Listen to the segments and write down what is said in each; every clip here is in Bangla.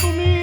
তুমি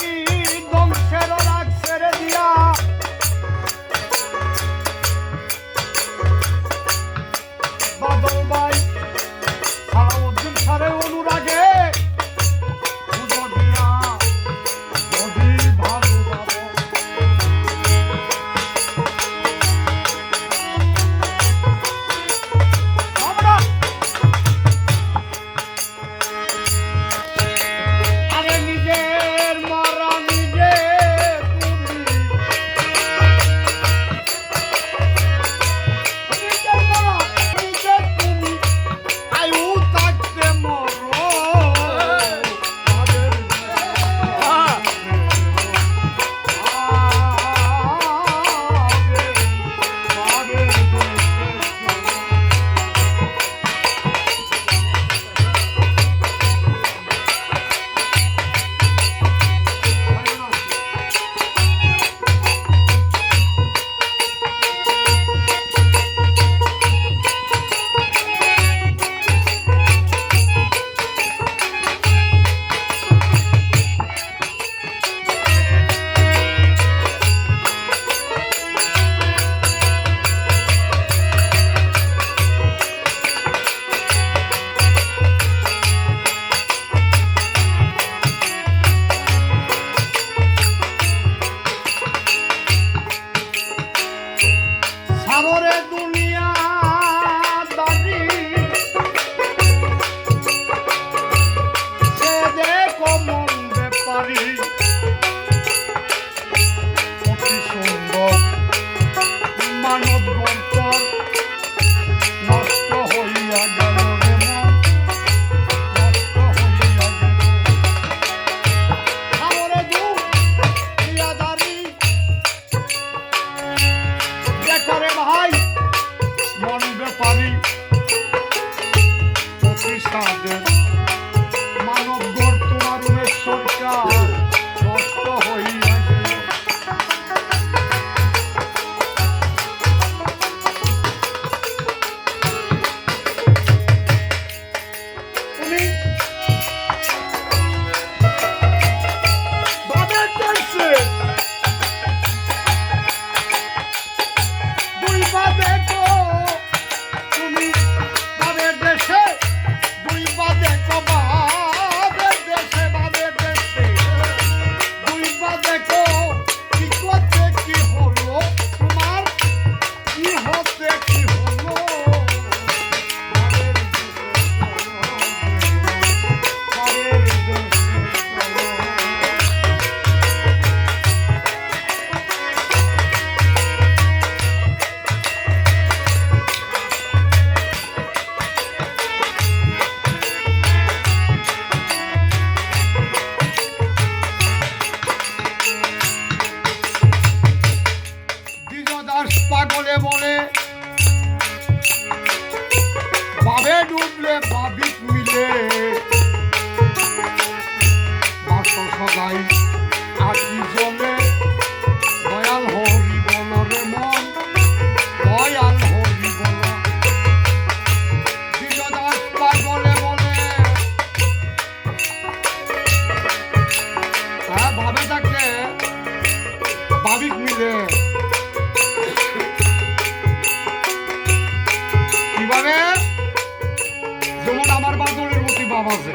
অভাব আছে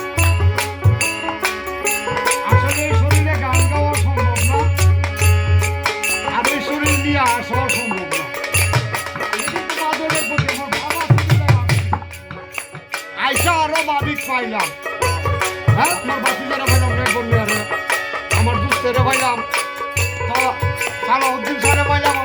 আসলে এই শরীরে গান গাওয়া সম্ভব না, আর এই শরীর নিয়ে আসাও সম্ভব না। আইসা আরও বাবিক পাইলাম। হ্যাঁ আমার বাসিন্দারা পাইলাম রে বন্ধু আমার পাইলাম সারে পাইলাম